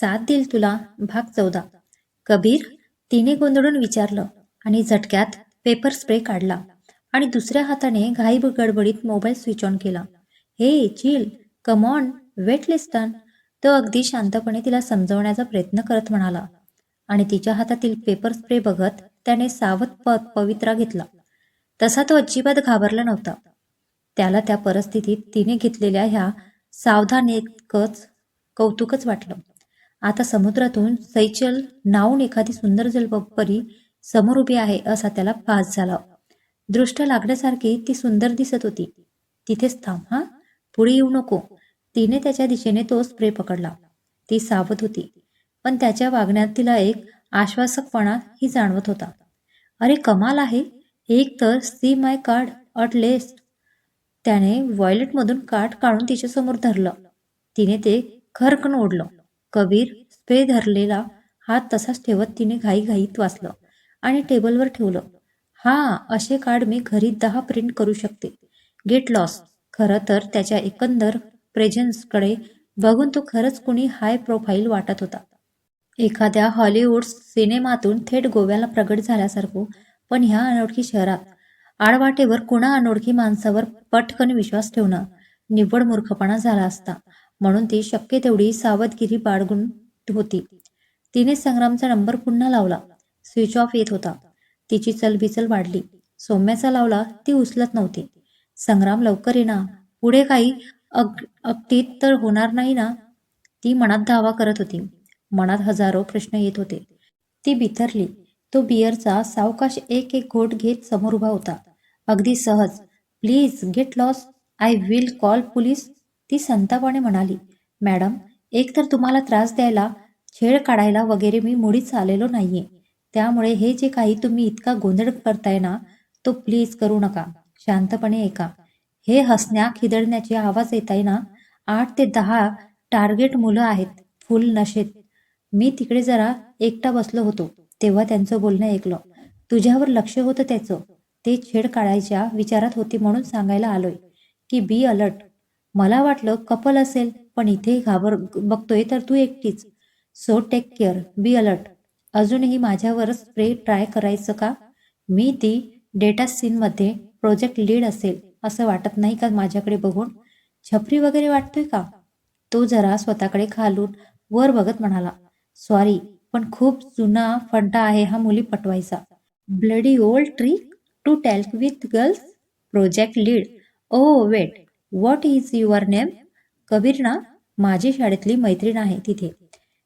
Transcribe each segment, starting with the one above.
साथ देईल तुला भाग चौदा. कबीर तिने गोंधळून विचारलं आणि झटक्यात पेपर स्प्रे काढला आणि दुसऱ्या हाताने घाई गडबडीत मोबाईल स्विच ऑन केला. हे chill come on wait listen तो अगदी शांतपणे तिला समजवण्याचा प्रयत्न करत म्हणाला आणि तिच्या हातातील पेपर स्प्रे बघत त्याने सावध प पवित्रा घेतला. तसा तो अजिबात घाबरला नव्हता. त्याला त्या परिस्थितीत तिने घेतलेल्या ह्या सावधानेकच कौतुकच वाटलं. आता समुद्रातून सैचल नावून एखादी सुंदर जलपरी समोर उभी आहे असा त्याला भास झाला. दृष्ट लागण्यासारखी ती सुंदर दिसत होती. तिथेच थांब हा? पुढे येऊ नको. तिने त्याच्या दिशेने तो स्प्रे पकडला. ती सावध होती. पण त्याच्या वागण्यात तिला एक आश्वासकपणा ही जाणवत होता. अरे कमाल आहे. एक तर सी माय कार्ड अट लेस्ट. त्याने वॉयलेटमधून कार्ड काढून तिच्यासमोर धरलं. तिने ते खरकन ओढलं. कबीर स्प्रे धरलेला हात तसाच ठेवत तिने घाईघाईत वाचलं आणि टेबलवर ठेवलं. हा असे कार्ड मी घरी दहा प्रिंट करू शकते. गेट लॉस खरं तर त्याच्या एकंदर प्रेझेन्सकडे बघून तो खरंच कुणी हाय प्रोफाईल वाटत होता. एखाद्या हॉलिवूड सिनेमातून थेट गोव्याला प्रगट झाल्यासारखं पण ह्या अनोळखी शहरात आडवाटेवर कुणा अनोळखी माणसावर पटकन विश्वास ठेवणं निव्वळ मूर्खपणा झाला असता. म्हणून ती शक्य तेवढी सावधगिरी बाळगून होती. तिने संग्रामचा नंबर पुन्हा लावला. स्विच ऑफ येत होता. तिची चलबिचल वाढली. सौम्याचा लावला ती उचलत नव्हती. संग्राम लवकर येना पुढे काही अग अगदीत तर होणार नाही ना? ती मनात धावा करत होती. मनात हजारो प्रश्न येत होते. ती बिथरली. तो बियरचा सावकाश एक एक घोट घेत समोर उभा होता. अगदी सहज please get lost I will call police ती संतापाने म्हणाली मॅडम एक तर तुम्हाला त्रास द्यायला छेड काढायला वगैरे मी मुळीच आलेलो नाहीये. त्यामुळे हे जे काही तुम्ही इतका गोंधळ करताय ना तो प्लीज करू नका शांतपणे ऐका हे हसण्या खिदळण्याचे आवाज येत आहे ना आठ ते दहा टार्गेट मुलं आहेत फुल नशेत. मी तिकडे जरा एकटा बसलो होतो तेव्हा त्यांचं बोलणं ऐकलं. तुझ्यावर लक्ष होतं त्याचं. ते छेड काढायच्या विचारात होती म्हणून सांगायला आलोय की बी अलर्ट. मला वाटलं कपल असेल पण इथे घाबर बघतोय तर तू एकटीच. So take care be alert अजूनही माझ्यावर स्प्रे ट्राय करायचं का? मी ती डेटा सीनमध्ये प्रोजेक्ट लीड असेल असं वाटत नाही का माझ्याकडे बघून? छपरी वगैरे वाटतोय का? तो जरा स्वतःकडे खालून वर बघत म्हणाला सॉरी पण खूप जुना फंटा आहे हा मुली पटवायचा. Bloody old trick to talk with girls project lead oh wait what is your name कबीरना माझी शाळेतली मैत्रीण आहे तिथे.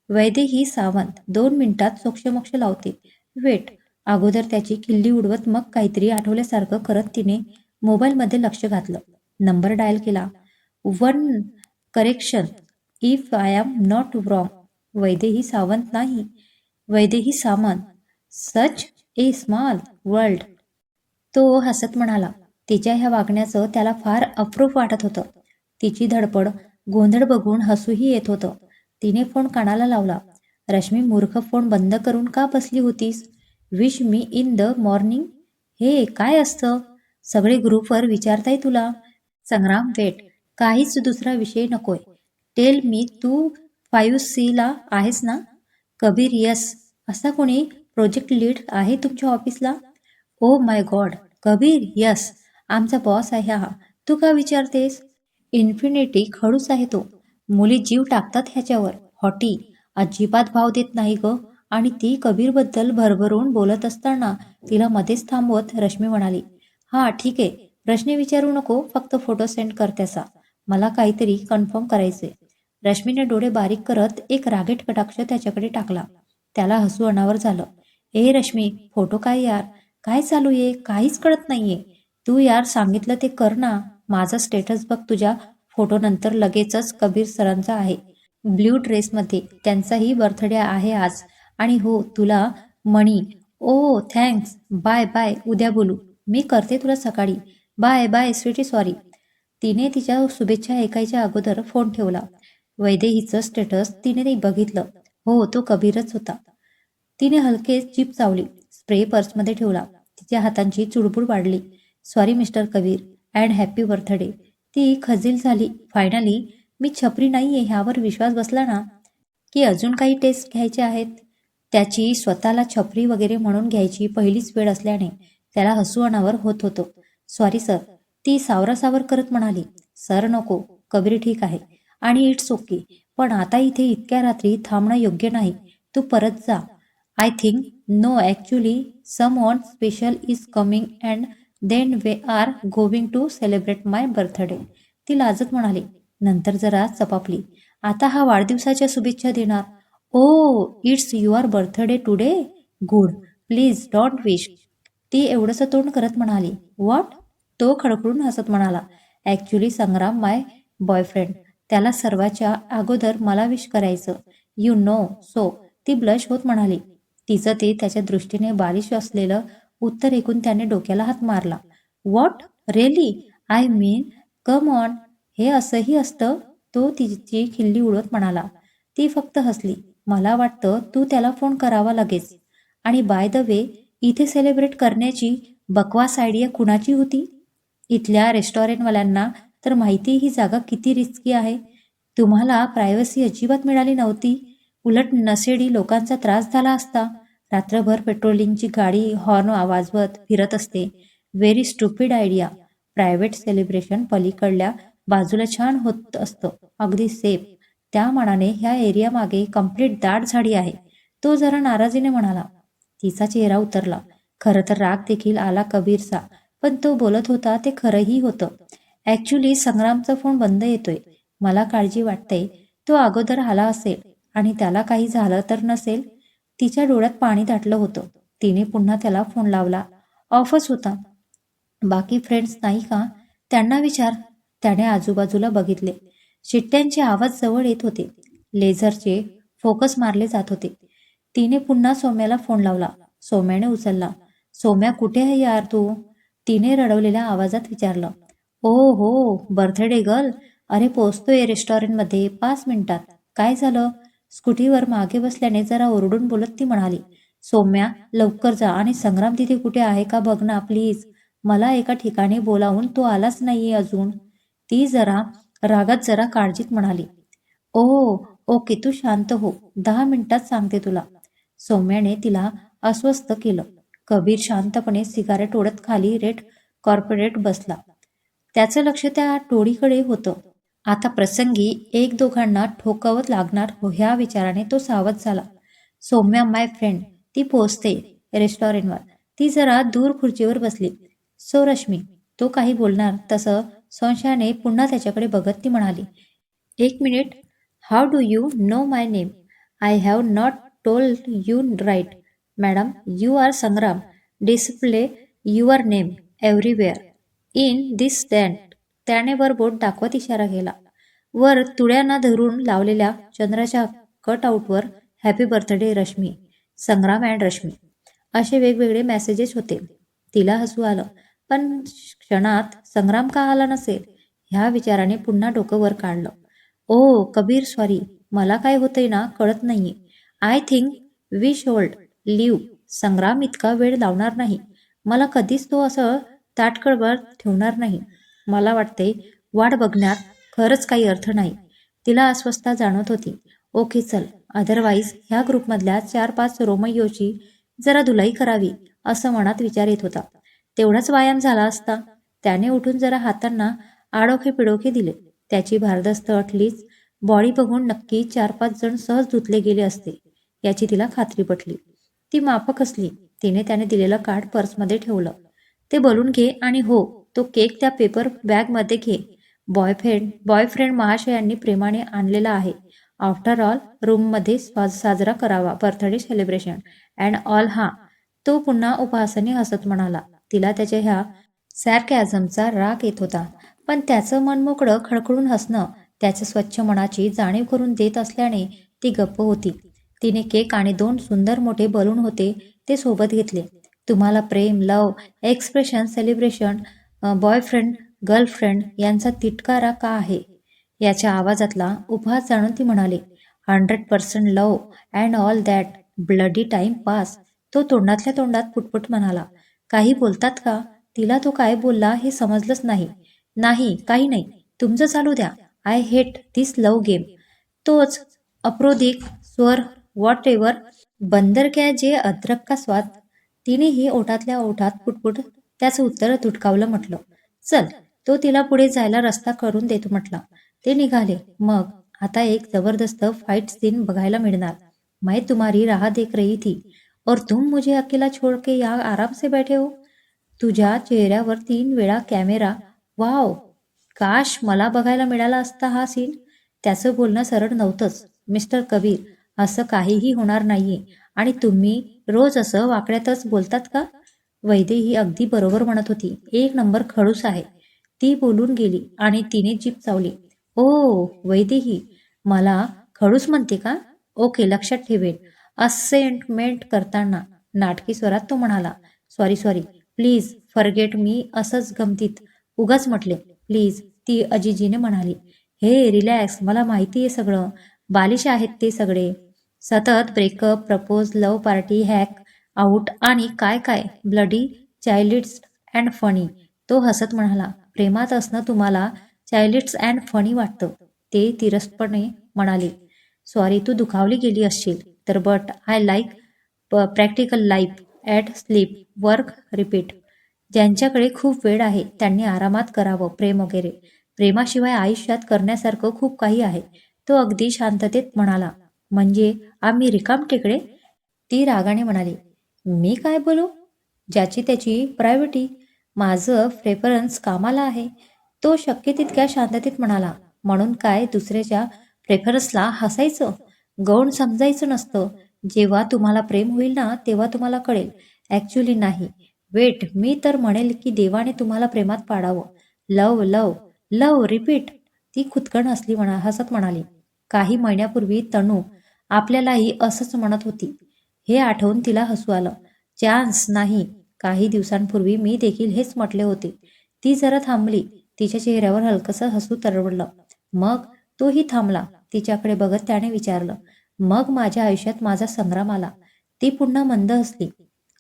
वैदेही सावंत. दोन मिनिटात सोक्षमोक्ष लावते. वेट. अगोदर त्याची किल्ली उडवत मग काहीतरी आठवल्यासारखं करत तिने मोबाईलमध्ये लक्ष घातलं. नंबर डायल केला. One correction. If I am not wrong. Vaidehi Sawant नाही. Vaidehi Samant such a small world. तो हसत म्हणाला. तिच्या ह्या वागण्याचं त्याला फार अप्रूप वाटत होतं. तिची धडपड गोंधळ बघून हसूही येत होतं. तिने फोन कानाला लावला. रश्मी मूर्ख फोन बंद करून का बसली होतीस? Wish me in the morning हे काय असतं? सगळे ग्रुपवर विचारताय तुला? संग्राम वेट. काहीच दुसरा विषय नकोय. टेल मी तू फायू सीला आहेस ना? कबीर यस असा कोणी प्रोजेक्ट लीड आहे तुमच्या ऑफिसला oh my god Kabir yes आमचा बॉस आहे हा. तू का विचारतेस? इन्फिनिटी खडूस आहे तो. मुली जीव टाकतात ह्याच्यावर. हॉटी अजिबात भाव देत नाही ग. आणि ती कबीरबद्दल भरभरून बोलत असताना तिला मध्येच थांबवत रश्मी म्हणाली हा ठीक आहे. प्रश्न विचारू नको फक्त फोटो सेंड कर त्याचा. मला काहीतरी कन्फर्म करायचे रश्मीने डोळे बारीक करत एक रागेट कटाक्ष त्याच्याकडे टाकला. त्याला हसू अनावर झालं. ए रश्मी फोटो काय यार? काय चालू आहे? काहीच कळत नाहीये. तू यार सांगितलं ते कर ना. माझा स्टेटस बघ तुझ्या फोटो नंतर लगेचच कबीर सरांचा आहे. ब्ल्यू ड्रेसमध्ये त्यांचाही बर्थडे आहे आज. आणि हो तुला मणी. ओ थँक्स बाय बाय उद्या बोलू. मी करते तुला सकाळी. बाय बाय स्वीटी सॉरी तिने तिच्या शुभेच्छा ऐकायच्या अगोदर फोन ठेवला. वैदेहीचं स्टेटस तिने ते बघितलं. हो तो कबीरच होता. तिने हलके जीप चावली. स्प्रे पर्समध्ये ठेवला. तिच्या हातांची चुडबुड वाढली. Sorry mister Kabir and happy birthday ती खजील झाली. फायनली मी छपरी नाहीये ह्यावर विश्वास बसला ना? की अजून काही टेस्ट घ्यायचे आहेत? त्याची स्वतःला छपरी वगैरे म्हणून घ्यायची पहिलीच वेळ असल्याने त्याला हसू अनावर होत होतो. सॉरी सर ती सावरासावर करत म्हणाली सर नको. कबीर ठीक आहे. आणि इट्स ओके पण आता इथे इतक्या रात्री थांबणं योग्य नाही. तू परत जा. I think no actually someone special is coming and then we are going to celebrate my birthday ती लाजत म्हणाली नंतर जरा चपापली. आता हा वाढदिवसाच्या शुभेच्छा देणार. ओ it's your birthday today good please don't wish ती एवढंसं तोंड करत म्हणाली व्हॉट तो खडखडून हसत म्हणाला ॲक्च्युली संग्राम माय बॉयफ्रेंड त्याला सर्वाच्या अगोदर मला विश करायचं. यू नो सो ती ब्लश होत म्हणाली. तिचं ते त्याच्या दृष्टीने बालिश असलेलं उत्तर ऐकून त्याने डोक्याला हात मारला. What really I mean come on. हे असंही असतं? तो तिची खिल्ली उडवत म्हणाला. ती फक्त हसली. मला वाटतं तू त्याला फोन करावा लगेच. आणि बाय द वे इथे सेलिब्रेट करण्याची बकवास आयडिया कुणाची होती? इथल्या रेस्टॉरंटवाल्यांना तर माहिती ही जागा किती रिस्की आहे. तुम्हाला प्रायव्हसी अजिबात मिळाली नव्हती. उलट नसेडी लोकांचा त्रास झाला असता. रात्रभर पेट्रोलिंगची गाडी हॉर्न आवाजवत फिरत असते. Very stupid idea private celebration पलीकडल्या बाजूला छान होत असतं. अगदी सेफ त्या मानाने ह्या एरिया मागे कंप्लीट दाट झाडी आहे. तो जरा नाराजीने म्हणाला तिचा चेहरा उतरला. खरं तर राग देखील आला कबीरचा पण तो बोलत होता ते खरंही होतं. ऍक्च्युली संग्रामचा फोन बंद येतोय. मला काळजी वाटते तो अगोदर आला असेल आणि त्याला काही झालं तर नसेल? तिच्या डोळ्यात पाणी दाटलं होतं. तिने पुन्हा त्याला फोन लावला. ऑफच होता. बाकी फ्रेंड्स नाही का? त्यांना विचार. त्याने आजूबाजूला बघितले. शिट्ट्यांचे आवाज जवळ येत होते. लेझरचे फोकस मारले जात होते. तिने पुन्हा सौम्याला फोन लावला. सौम्याने उचलला. सौम्या कुठे आहे यार तू? तिने रडवलेल्या आवाजात विचारलं. ओ हो बर्थडे गर्ल. अरे पोचतोय रेस्टॉरंटमध्ये पाच मिनिटात. काय झालं? स्कूटीवर मागे बसल्याने जरा ओरडून बोलत ती म्हणाली सौम्या लवकर जा आणि संग्राम तिथे कुठे आहे का बघ ना प्लीज. मला एका ठिकाणी बोलावून तो आलाच नाहीये अजून. ती जरा रागात जरा काळजीत म्हणाली ओ ओके तू शांत हो. दहा मिनिटात सांगते तुला. सौम्याने तिला अस्वस्थ केलं. कबीर शांतपणे सिगारेट ओढत खाली रेट कॉर्पोरेट बसला. त्याचं लक्ष त्या टोळीकडे होतं. आता प्रसंगी एक दोघांना ठोकावत लागणार हो ह्या विचाराने तो सावध झाला. सौम्या माय फ्रेंड ती पोहोचते रेस्टॉरंटवर ती जरा दूर खुर्चीवर बसली. सो रश्मी तो काही बोलणार तसं संशयाने पुन्हा त्याच्याकडे बघत ती म्हणाली एक minute how do you know my name I have not told you right madam you are Sangram display your name everywhere in this stand त्याने वर बोट दाखवत इशारा केला. वर तुळ्यांना धरून लावलेल्या चंद्राच्या cut आउटवर happy birthday Rashmi Sangram and Rashmi असे वेगवेगळे मेसेजेस होते. तिला हसू आलं पण क्षणात संग्राम का आला नसेल? ह्या विचाराने पुन्हा डोकं वर काढलं. ओ कबीर सॉरी मला काय होतंय ना कळत नाहीये. I think we should leave Sangram इतका वेळ लावणार नाही. मला कधीच तो असं ताटकळवर ठेवणार नाही. मला वाटते वाट बघण्यात खरंच काही अर्थ नाही. तिला अस्वस्थता जाणवत होती. ओके चल. अदरवाईज ह्या ग्रुपमधल्या चार पाच रोमयोची जरा धुलाई करावी असं मनात विचार येत होता. तेवढाच व्यायाम झाला असता त्याने उठून जरा हातांना आडोखे पिडोखे दिले. त्याची भारदस्त अटलीच बॉडी बघून नक्की चार पाच जण सहज धुतले गेले असते याची तिला खात्री पटली. ती माफक असली तिने त्याने दिलेलं कार्ड पर्समध्ये ठेवलं. ते बोलून घे आणि हो तो केक त्या पेपर बॅगमध्ये घे. बॉयफ्रेंड बॉयफ्रेंड महाशयांनी प्रेमाने आणलेला आहे. आफ्टर ऑल रूममध्ये साजरा करावा. Birthday celebration. अँड ऑल हा. तो पुन्हा उपहासाने हसत म्हणाला. तिला त्याच्या ह्या सॅरकॅझमचा राग येत होता. पण त्याचं मन मोकळं खडखडून हसणं त्याच्या स्वच्छ मनाची जाणीव करून देत असल्याने ती गप्प होती. तिने केक आणि दोन सुंदर मोठे बलून होते ते सोबत घेतले. तुम्हाला प्रेम love expression celebration boyfriend girlfriend यांचा तिटकारा का आहे? याच्या आवाजातला उपहास जाणून ती म्हणाली hundred percent love and all that bloody time pass तो तोंडातल्या तोंडात पुटपुट म्हणाला काही बोलतात का? तिला तो काय बोलला हे समजलंच नाही. नाही काही नाही. तुमचं चालू द्या. I hate this love game तोच अप्रोदिक स्वर वॉट एव्हर बंदर क्या जे अद्रक का स्वाद तिनेही ओठातल्या ओठात पुटपुट त्याचं उत्तर तुटकावलं म्हटलं. चल तो तिला पुढे जायला रस्ता करून देतो म्हटला. ते निघाले. मग आता एक जबरदस्त फाईट सीन बघायला मिळणार. मैं तुम्हारी राह देख रही थी. और तुम मुझे अकेला छोड़ के यहाँ आराम से बैठे हो? तुझ्या चेहऱ्यावर तीन वेळा कॅमेरा वाव! काश मला बघायला मिळाला असता हा सीन त्याचं बोलणं सरळ नव्हतंच. मिस्टर कबीर असं काहीही होणार नाहीये. आणि तुम्ही रोज असं वाकड्यातच बोलतात का? वैदे ही अगदी बरोबर म्हणत होती. एक नंबर खडूस आहे. ती बोलून गेली आणि तिने जीप चावली. ओ वैदेही मला खडूस म्हणते का? ओके लक्षात ठेवेन. असेंटमेंट करताना नाटकी स्वरात तो म्हणाला सॉरी सॉरी प्लीज फरगेट मी असंच गमतीत. उगाच म्हटले प्लीज ती अजिजीने म्हणाली. हे रिलॅक्स मला माहिती आहे सगळं. बालिश आहेत ते सगळे. सतत breakup propose love party hang out आणि काय काय? ब्लडी चायल्ड्स अँड फनी तो हसत म्हणाला प्रेमात असणं तुम्हाला चायल्ड्स अँड फनी वाटतं. ते तिरस्पणे म्हणाले सॉरी तू दुखावली गेली असशील. तर but I like practical life eat sleep work repeat ज्यांच्याकडे खूप वेळ आहे त्यांनी आरामात करावं प्रेम वगैरे. प्रेमाशिवाय आयुष्यात करण्यासारखं खूप काही आहे. तो अगदी शांततेत म्हणाला म्हणजे आम्ही रिकाम टेकडे ती रागाने म्हणाली मी काय बोलू? ज्याची त्याची प्रायव्हिटी माझं प्रेफरन्स कामाला आहे. तो शक्य तितक्या शांततेत म्हणाला म्हणून काय दुसऱ्याच्या प्रेफरन्सला हसायचं? गौण समजायचं नसतं. जेव्हा तुम्हाला प्रेम होईल ना तेव्हा तुम्हाला कळेल. ॲक्च्युली नाही. वेट मी तर म्हणेल की देवाने तुम्हाला प्रेमात पाडावं. लव लव लव रिपीट ती खुदकण असली म्हणा हसत म्हणाली. काही महिन्यापूर्वी तनू आपल्यालाही असंच म्हणत होती. हे आठवून तिला हसू आलं. चान्स नाही. काही दिवसांपूर्वी मी देखील हेच म्हटले होते. ती जरा थांबली. तिच्या चेहऱ्यावर हलकसं हसू तरवडलं. मग तोही थांबला. तिच्याकडे बघत त्याने विचारलं. मग माझ्या आयुष्यात माझा संग्राम आला. ती पुन्हा मंद हसली.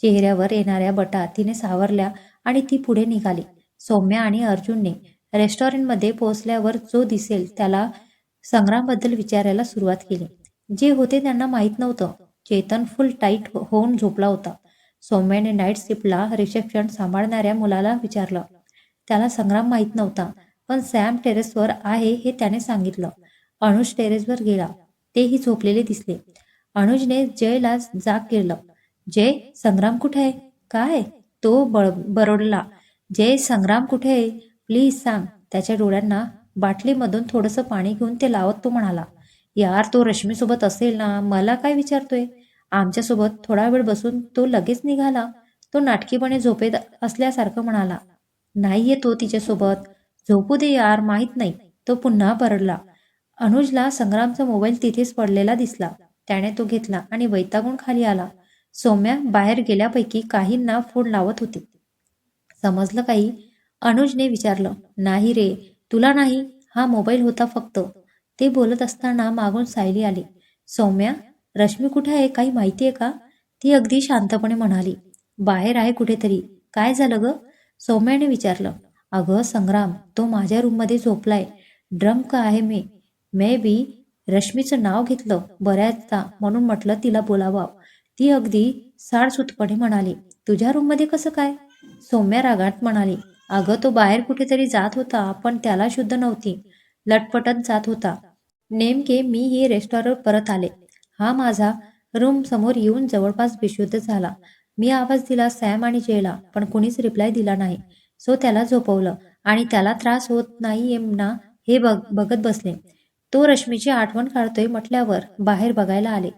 चेहऱ्यावर येणाऱ्या बटा तिने सावरल्या आणि ती पुढे निघाली. सौम्या आणि अर्जुनने रेस्टॉरंटमध्ये पोहोचल्यावर जो दिसेल त्याला संग्रामबद्दल विचारायला सुरुवात केली. जे होते त्यांना माहीत नव्हतं. चेतन फुल टाईट होऊन झोपला होता. सौम्याने नाईट शिफ्टला रिसेप्शन सांभाळणाऱ्या मुलाला विचारलं. त्याला संग्राम माहीत नव्हता पण सॅम टेरेसवर आहे हे त्याने सांगितलं. अनुज टेरेसवर गेला. तेही झोपलेले दिसले. अनुजने जयला जाग केलं. जय संग्राम कुठे आहे? काय? तो बळ बरडला. जय संग्राम कुठे आहे? प्लीज सांग. त्याच्या डोळ्यांना बाटलीमधून थोडंसं पाणी घेऊन ते लावत तो म्हणाला. यार तो रश्मीसोबत असेल ना? मला काय विचारतोय? आमच्यासोबत थोडा वेळ बसून तो लगेच निघाला. तो नाटकीपणे झोपेत असल्यासारखं म्हणाला. नाहीये तो हो तिच्यासोबत. झोपू दे यार माहीत नाही. तो पुन्हा परडला अनुजला संग्रामचा मोबाईल तिथेच पडलेला दिसला. त्याने तो घेतला आणि वैतागून खाली आला. सौम्या बाहेर गेल्यापैकी काहींना फोन लावत होती. समजलं काही? अनुजने विचारलं. नाही रे तुला नाही. हा मोबाईल होता फक्त. ते बोलत असताना मागून सायली आली. सौम्या रश्मी कुठे आहे? काही माहिती आहे का? ती अगदी शांतपणे म्हणाली. बाहेर आहे कुठेतरी. काय झालं ग? सौम्याने विचारलं. अगं संग्राम तो माझ्या रूममध्ये झोपलाय. ड्रम का आहे मी? मे बी रश्मीचं नाव घेतलं बऱ्याचदा म्हणून म्हटलं तिला बोलावं. ती अगदी साडसूतपणे म्हणाली. तुझ्या रूममध्ये कसं काय? सौम्या रागात म्हणाली. अगं तो बाहेर कुठेतरी जात होता पण त्याला शुद्ध नव्हती. लटपटत जात होता. नेमके मी ही रेस्टॉरंट परत आले. हा माझा रूम समोर येऊन जवळपास बेशुद्ध झाला. मी आवाज दिला सॅम आणि जेला. पण कोणीच रिप्लाय दिला नाही. सो त्याला झोपवलं. आणि त्याला त्रास होत नाही ना हे बघ बघत बसले. तो रश्मीची आठवण काढतोय म्हटल्यावर बाहेर बघायला आले.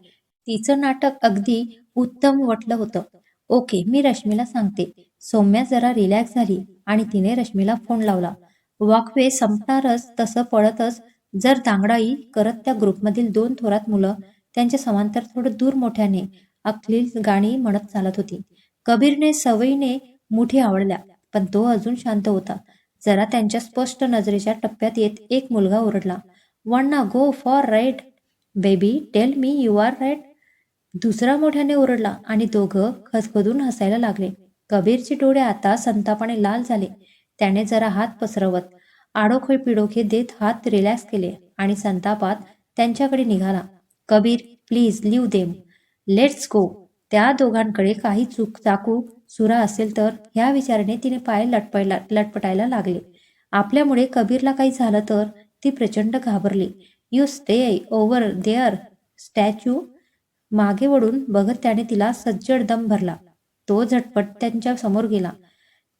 तिचं नाटक अगदी उत्तम वाटलं होतं. ओके मी रश्मीला सांगते. सौम्या जरा रिलॅक्स झाली आणि तिने रश्मीला फोन लावला. वॉकवे संपणारच तसं पळतच. जर दांगडाई करत त्या ग्रुपमधील दोन थोरात मुलं त्यांच्या समांतर थोडं दूर मोठ्याने अखली गाणी म्हणत चालत होती. कबीरने सवयीने मुठी आवडल्या पण तो अजून शांत होता. जरा त्यांच्या स्पष्ट नजरेच्या टप्प्यात येत एक मुलगा ओरडला वण्णा ना go for right baby tell me you are right दुसरा मोठ्याने ओरडला आणि दोघं खदखदून हसायला लागले. कबीरचे डोळे आता संतापाने लाल झाले. त्याने जरा हात पसरवत आडोखे पिडोखे देत हात रिलॅक्स केले आणि संतापात त्यांच्याकडे निघाला. Kabir please leave them let's go. त्या दोघांकडे काही चूक चाकू सुरा असेल तर ह्या विचाराने तिने पाय लटपायला लटपटायला लागले. आपल्यामुळे कबीरला काही झालं तर ती प्रचंड घाबरली. You stay over there statue. मागे वळून बघत त्याने तिला सज्जड दम भरला. तो झटपट त्यांच्यासमोर गेला.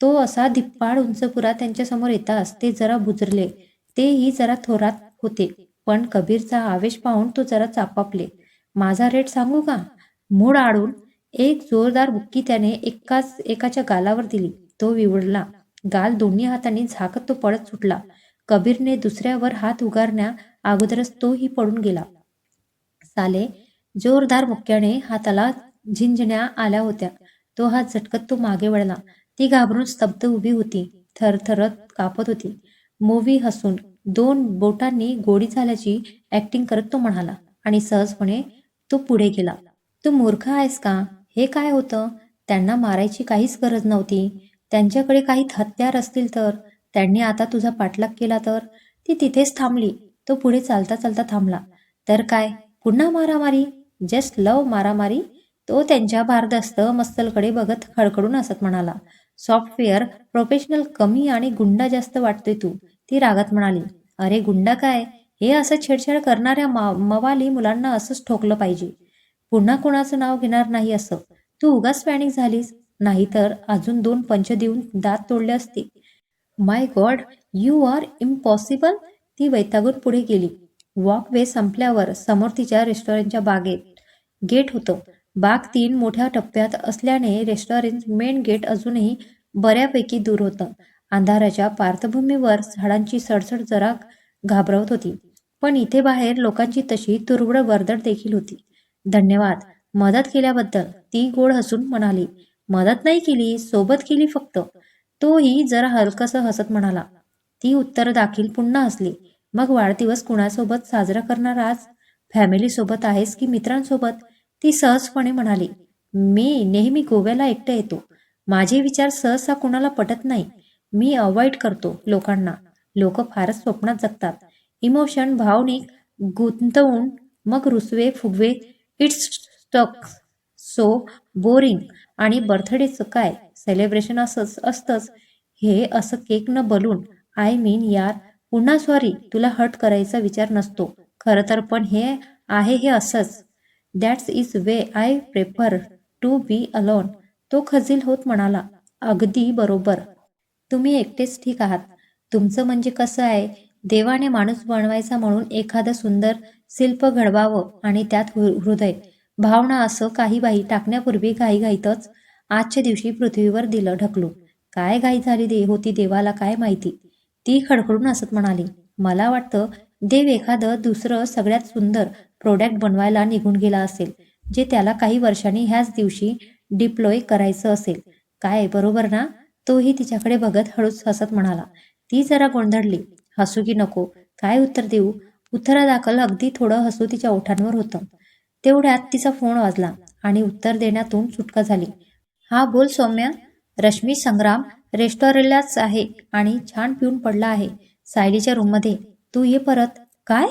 तो असा धिप्पाड उंचपुरा त्यांच्यासमोर येताच ते जरा बुजरले. तेही जरा थोरात होते पण कबीरचा आवेश पाहून तो जरा चापापले. माझा रेट सांगू का? मूड आडून. एक जोरदार बुक्की त्याने एकाच एकाच्या गालावर दिली. तो विवडला गाल दोन्ही हातांनी झाकत तो पडत सुटला. कबीरने दुसऱ्यावर हात उगारण्या अगोदरच तोही पडून गेला. साले जोरदार मुक्याने हाताला झिंजण्या आल्या होत्या. तो हात झटकत तो मागे वळला. ती घाबरून स्तब्ध उभी होती. थरथरत कापत होती. मूवी हसून दोन बोटांनी गोडी झाल्याची ऍक्टिंग करत तो म्हणाला आणि सहजपणे तो पुढे गेला. तू मूर्ख आहेस का? हे काय होतं? त्यांना मारायची काहीच गरज नव्हती. त्यांच्याकडे काही हत्यार असतील तर? त्यांनी आता तुझा पाठलाग केला तर ती तिथेच थांबली. तो पुढे चालता चालता थांबला. तर काय? पुन्हा मारामारी? जस्ट लव मारामारी? तो त्यांच्या भारदस्त मस्तलकडे बघत खडखडून असत म्हणाला. सॉफ्टवेअर प्रोफेशनल कमी आणि गुंडा जास्त वाटतोय तू. ती रागात म्हणाली अरे गुंडा काय? हे असं छेडछाड करणाऱ्या मा मवाली मुलांना असंच ठोकलं पाहिजे. पुन्हा कोणाचं नाव घेणार नाही असं. तू उगाच पॅनिक झालीस. नाहीतर अजून दोन पंच देऊन दात तोडले असते. My god you are impossible ती वैतागून पुढे गेली. वॉकवे संपल्यावर समोर तिच्या रेस्टॉरंटच्या बागेत गेट होतं. बाग तीन मोठ्या टप्प्यात असल्याने रेस्टॉरंट मेन गेट अजूनही बऱ्यापैकी दूर होतं. अंधाराच्या पार्श्वभूमीवर झाडांची सडसड जरा घाबरवत होती. पण इथे बाहेर लोकांची तशी तुरवड वर्दळ देखील होती. धन्यवाद. मदत केल्याबद्दल. ती गोड हसून म्हणाली मदत नाही केली सोबत केली फक्त. तोही जरा हलकसं हसत म्हणाला. ती उत्तर दाखील पुन्हा हसली. मग वाढदिवस कुणासोबत साजरा करणार आज? फॅमिली सोबत आहेस की मित्रांसोबत? ती सहजपणे म्हणाली मी नेहमी गोव्याला एकटं येतो. माझे विचार सहसा कुणाला पटत नाही. मी अवॉइड करतो लोकांना. लोक फारच स्वप्नात जगतात. इमोशन भावनिक गुंतवून मग रुसवे फुगवे इट्स स्टक सो बोरिंग आणि बर्थडेचं काय? सेलिब्रेशन असंच असतंच. हे असं केक न बलून आय मीन यार पुन्हा सॉरी तुला हट करायचा विचार नसतो. खरं तर पण हे आहे हे असंच. That's is way I prefer to be alone तो खजील होत म्हणाला अगदी बरोबर. तुम्ही एकटेच ठीक आहात. तुमचं म्हणजे कसं आहे? देवाने माणूस बनवायचा म्हणून एखादं सुंदर शिल्प घडवावं आणि त्यात हृ- हृदय. भावना असं काही बाई टाकण्यापूर्वी घाईघाईतच आजच्या दिवशी पृथ्वीवर दिलं ढकलू काय घाई झाली दे होती देवाला काय माहिती? ती खडखडून असत म्हणाली मला वाटतं देव एखादं दुसरं सगळ्यात सुंदर प्रोडक्ट बनवायला निघून गेला असेल जे त्याला काही वर्षांनी ह्याच दिवशी डिप्लॉय करायचं असेल. काय बरोबर ना? तोही तिच्याकडे बघत हळूच हसत म्हणाला. ती जरा गोंधळली. हसू की नको? काय उत्तर देऊ? उत्तरादाखल अगदी थोडं हसू तिच्या ओठांवर होतं. तेवढ्यात तिचा फोन वाजला आणि उत्तर देण्यातून सुटका झाली. हा बोल सौम्य. रश्मी संग्राम रेस्टॉरंटलाच आहे आणि छान पिऊन पडला आहे. सायलीच्या रूममध्ये. तू ये परत. काय?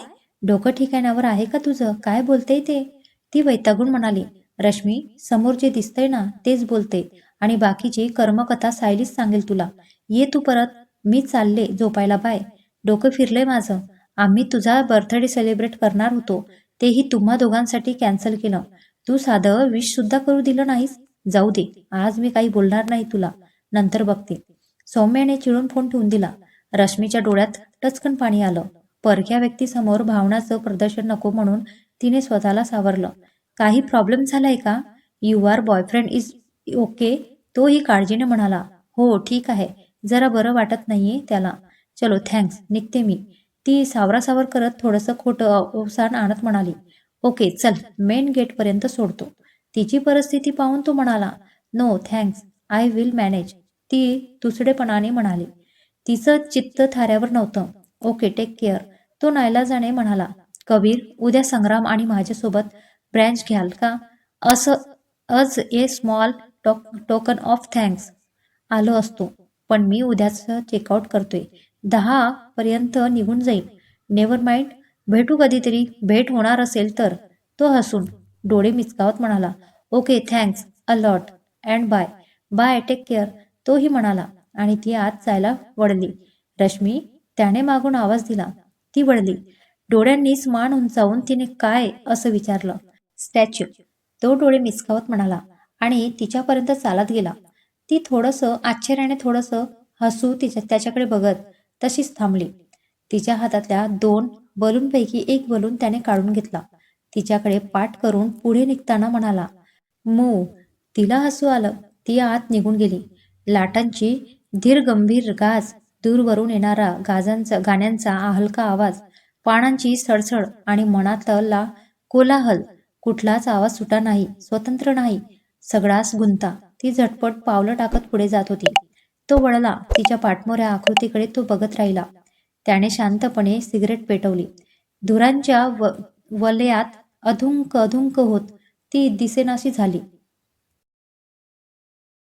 डोकं ठिकाणावर आहे का तुझं? काय बोलते ते? ती वैतागून म्हणाली रश्मी समोर जे दिसतंय ना तेच बोलते. आणि बाकीची कर्मकथा सायलीच सांगेल तुला. ये तू परत. मी चालले झोपायला बाय. डोकं फिरलंय माझं. आम्ही तुझा बर्थडे सेलिब्रेट करणार होतो. तेही तुम्हा दोघांसाठी कॅन्सल केलं. तू साधं विश सुद्धा करू दिलं नाहीस? जाऊ दे. आज मी काही बोलणार नाही तुला. नंतर बघते. सौम्याने चिडून फोन ठेवून दिला. रश्मीच्या डोळ्यात टचकन पाणी आलं. परक्या व्यक्तीसमोर भावनाचं प्रदर्शन नको म्हणून तिने स्वतःला सावरलं. काही प्रॉब्लेम झालाय का? You are boyfriend is okay तोही काळजीने म्हणाला हो ठीक आहे. जरा बरं वाटत नाहीये त्याला. चलो थँक्स निघते मी. ती सावरासावर करत थोडंसं खोटं अवसान आणत म्हणाली ओके चल. मेन गेटपर्यंत सोडतो. तिची परिस्थिती पाहून तो म्हणाला no thanks I will manage ती तुसडेपणाने म्हणाली तिचं चित्त थाऱ्यावर नव्हतं. ओके टेक केअर तो नाईलाजाने म्हणाला कबीर उद्या संग्राम आणि माझ्यासोबत ब्रँच घ्याल का? असं अज ए स्मॉल टोक टोकन ऑफ थँक्स आलो असतो. पण मी उद्याच चेकआउट करतोय. दहा पर्यंत निघून जाईल. नेवर माइंड भेटू कधीतरी. भेट होणार असेल तर. तो हसून डोळे मिचकावत म्हणाला okay thanks a lot and bye bye take care तोही म्हणाला आणि ती आत जायला वळली. रश्मी त्याने मागून आवाज दिला ती वळली. डोळ्यांनीच मान उंचावून तिने काय असं विचारलं? स्टॅच्यू. तो डोळे मिचकावत म्हणाला आणि तिच्यापर्यंत चालत गेला. ती थोडंसं आश्चर्याने थोडंसं हसू तिच्या त्याच्याकडे बघत तशीच थांबली. तिच्या हातातल्या दोन बलूनपैकी एक बलून त्याने काढून घेतला. तिच्याकडे पाठ करून पुढे निघताना म्हणाला मू तिला हसू आलं. ती आत निघून गेली. लाटांची धीर गंभीर गाज दूरवरून येणारा गाजांचा गाण्यांचा हलका आवाज पानांची सडसड आणि मनातला कोलाहल कुठलाच आवाज सुटा नाही स्वतंत्र नाही सगळाच गुंता. ती झटपट पावलं टाकत पुढे जात होती. तो वळला तिच्या पाठमोऱ्या आकृतीकडे तो बघत राहिला. त्याने शांतपणे सिगरेट पेटवली. धुरांच्या व वलयात अधुंक अधुंक होत ती दिसेनाशी झाली.